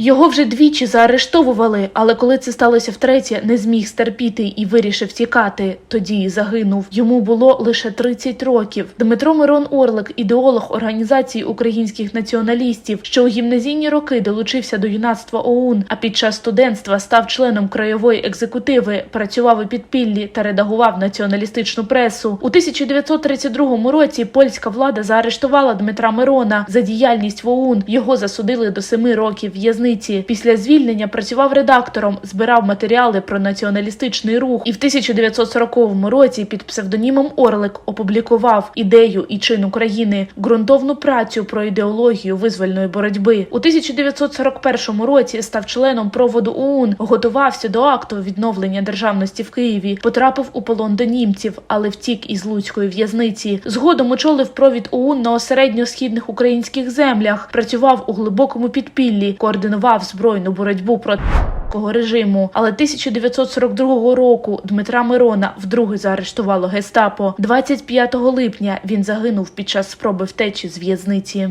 Його вже двічі заарештовували, але коли це сталося втретє, не зміг стерпіти і вирішив тікати. Тоді і загинув. Йому було лише 30 років. Дмитро Мирон Орлик, ідеолог організації українських націоналістів, що у гімназійні роки долучився до юнацтва ОУН, а під час студентства став членом краєвої екзекутиви, працював у підпіллі та редагував націоналістичну пресу. У 1932 році польська влада заарештувала Дмитра Мирона за діяльність в ОУН. Його засудили до семи років в'язниці. Після звільнення працював редактором, збирав матеріали про націоналістичний рух і в 1940 році під псевдонімом Орлик опублікував ідею і чин України, ґрунтовну працю про ідеологію визвольної боротьби. У 1941 році став членом проводу ОУН, готувався до акту відновлення державності в Києві, потрапив у полон до німців, але втік із Луцької в'язниці. Згодом очолив провід ОУН на осередньо-східних українських землях, працював у глибокому підпіллі, координував збройну боротьбу проти режиму. Але 1942 року Дмитра Мирона вдруге заарештувало гестапо. 25 липня він загинув під час спроби втечі з в'язниці.